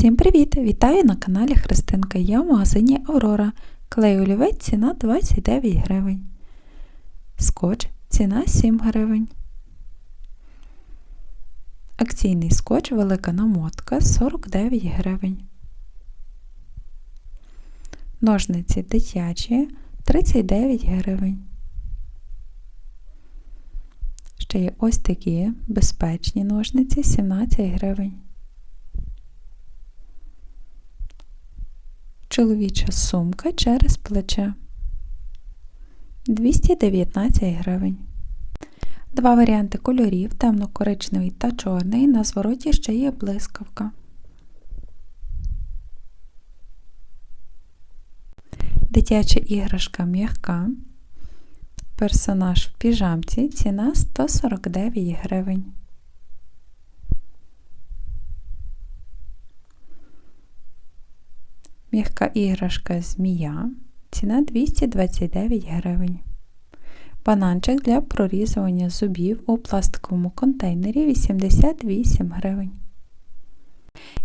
Всім привіт! Вітаю на каналі Христинка. Я в магазині Аврора. Клей олівець ціна 29 гривень. Скотч ціна 7 гривень. Акційний скотч велика намотка 49 гривень. Ножниці дитячі 39 гривень. Ще є ось такі безпечні ножниці 17 гривень. Чоловіча сумка через плече 219 гривень. Два варіанти кольорів темно-коричневий та чорний. На звороті ще є блискавка. Дитяча іграшка м'яка. Персонаж в піжамці. Ціна 149 гривень. М'яка іграшка змія. Ціна 229 гривень. Бананчик для прорізування зубів у пластиковому контейнері 88 гривень.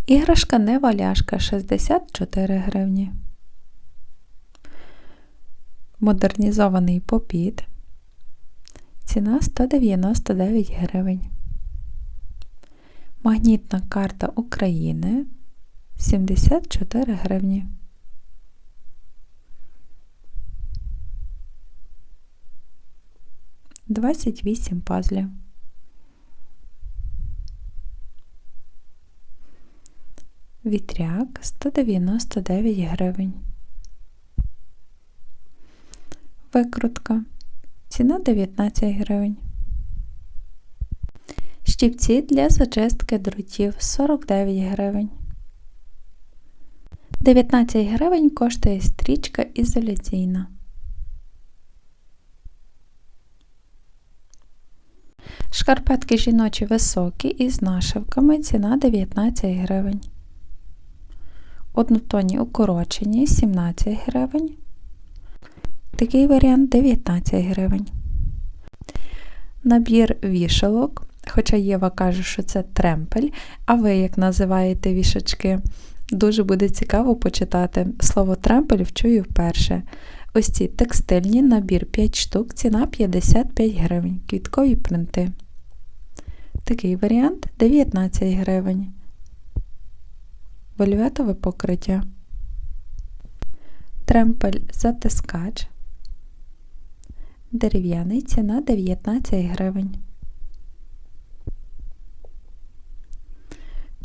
Іграшка неваляшка 64 гривні. Модернізований попіт. Ціна 199 гривень. Магнітна карта України 74 гривні. Двадцять вісім пазлів. Вітряк 199 гривень. Викрутка. Ціна 19 гривень. Щіпці для зачистки дротів 49 гривень. 19 гривень коштує стрічка ізоляційна. Шкарпетки жіночі високі із нашивками ціна 19 гривень. Однотонні укорочені 17 гривень. Такий варіант 19 гривень. Набір вішалок, хоча Єва каже, що це тремпель, а ви як називаєте вішачки? Дуже буде цікаво почитати. Слово тремпель чую вперше. Ось ці текстильні набір 5 штук, ціна 55 гривень, квіткові принти. Такий варіант 19 гривень. Вольветове покриття. Тремпель затискач. Дерев'яний ціна 19 гривень.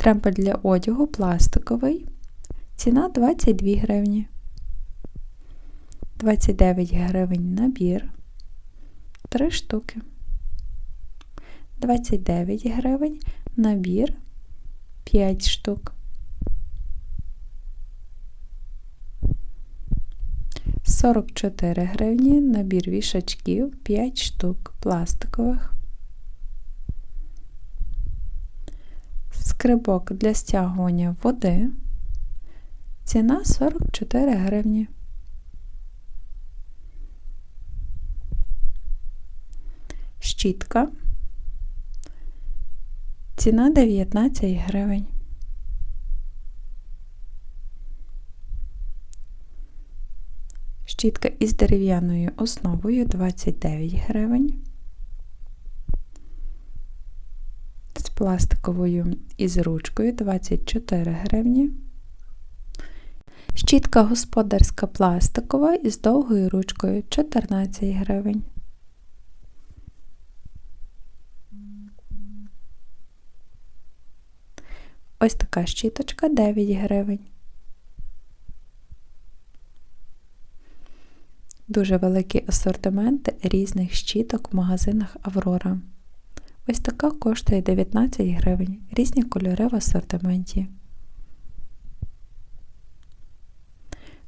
Тремпель для одягу пластиковий. Ціна 22 гривні. 29 гривень набір. 3 штуки. 29 гривень набір 5 штук. 44 гривні набір вішачків 5 штук пластикових. Скрибок для стягування води. Ціна 44 гривні. Щітка. Ціна 19 гривень. Щітка із дерев'яною основою 29 гривень. Пластиковою із ручкою 24 гривні. Щітка господарська пластикова із довгою ручкою 14 гривень. Ось така щіточка 9 гривень. Дуже великий асортимент різних щіток в магазинах Аврора. Ось така коштує 19 гривень, різні кольори в асортименті.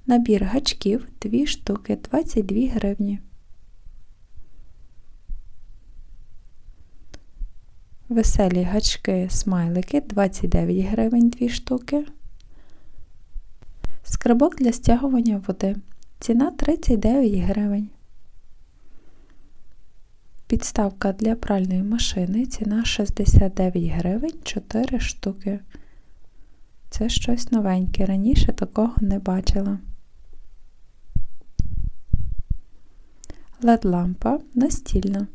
Набір гачків 2 штуки 22 гривні. Веселі гачки смайлики 29 гривень 2 штуки. Скрибок для стягування води. Ціна 39 гривень. Підставка для пральної машини. Ціна 69 гривень 4 штуки. Це щось новеньке. Раніше такого не бачила. LED-лампа настільна.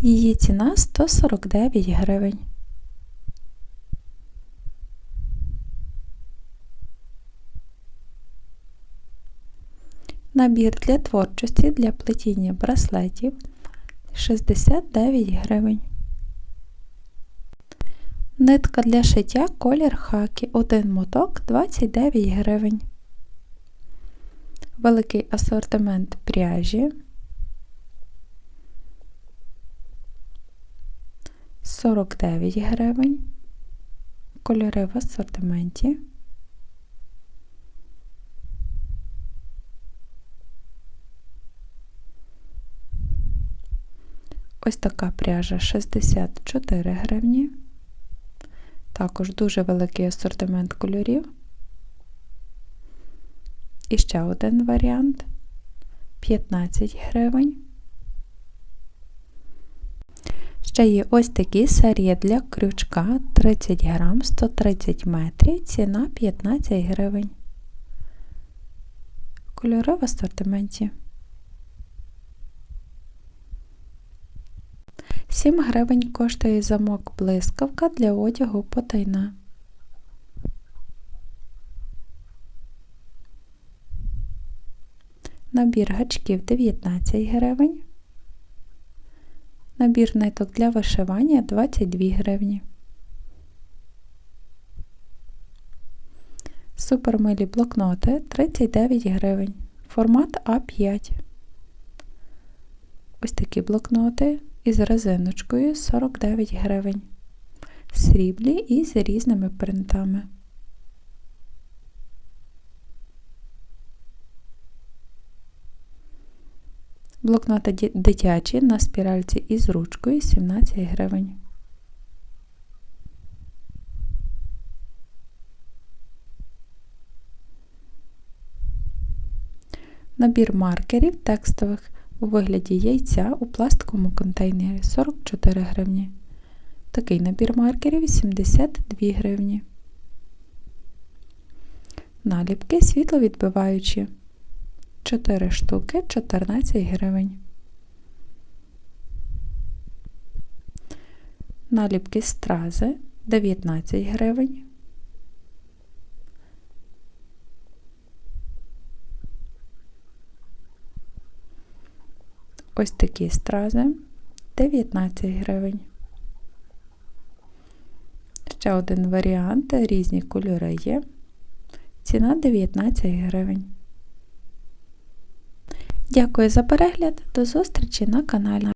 Її ціна 149 гривень. Набір для творчості для плетіння браслетів 69 гривень. Нитка для шиття колір хакі. Один моток 29 гривень. Великий асортимент пряжі 49 гривень. Кольори в асортименті. Ось така пряжа 64 гривні. Також дуже великий асортимент кольорів. І ще один варіант 15 гривень. Ще є ось такі серії для крючка 30 грам 130 метрів, ціна 15 гривень. Кольори в асортименті. 7 гривень коштує замок блискавка для одягу потайна. Набір гачків 19 гривень. Набір ниток для вишивання 22 гривні. Супермилі блокноти 39 гривень. Формат А5. Ось такі блокноти із резиночкою 49 гривень. Сріблі і з різними принтами. Блокноти дитячі на спіральці із ручкою 17 гривень. Набір маркерів текстових у вигляді яйця у пластиковому контейнері 44 гривні. Такий набір маркерів 82 гривні. Наліпки світловідбиваючі 4 штуки 14 гривень. Наліпки стрази 19 гривень. Ось такі стрази 19 гривень. Ще один варіант, різні кольори є. Ціна 19 гривень. Дякую за перегляд. До зустрічі на каналі.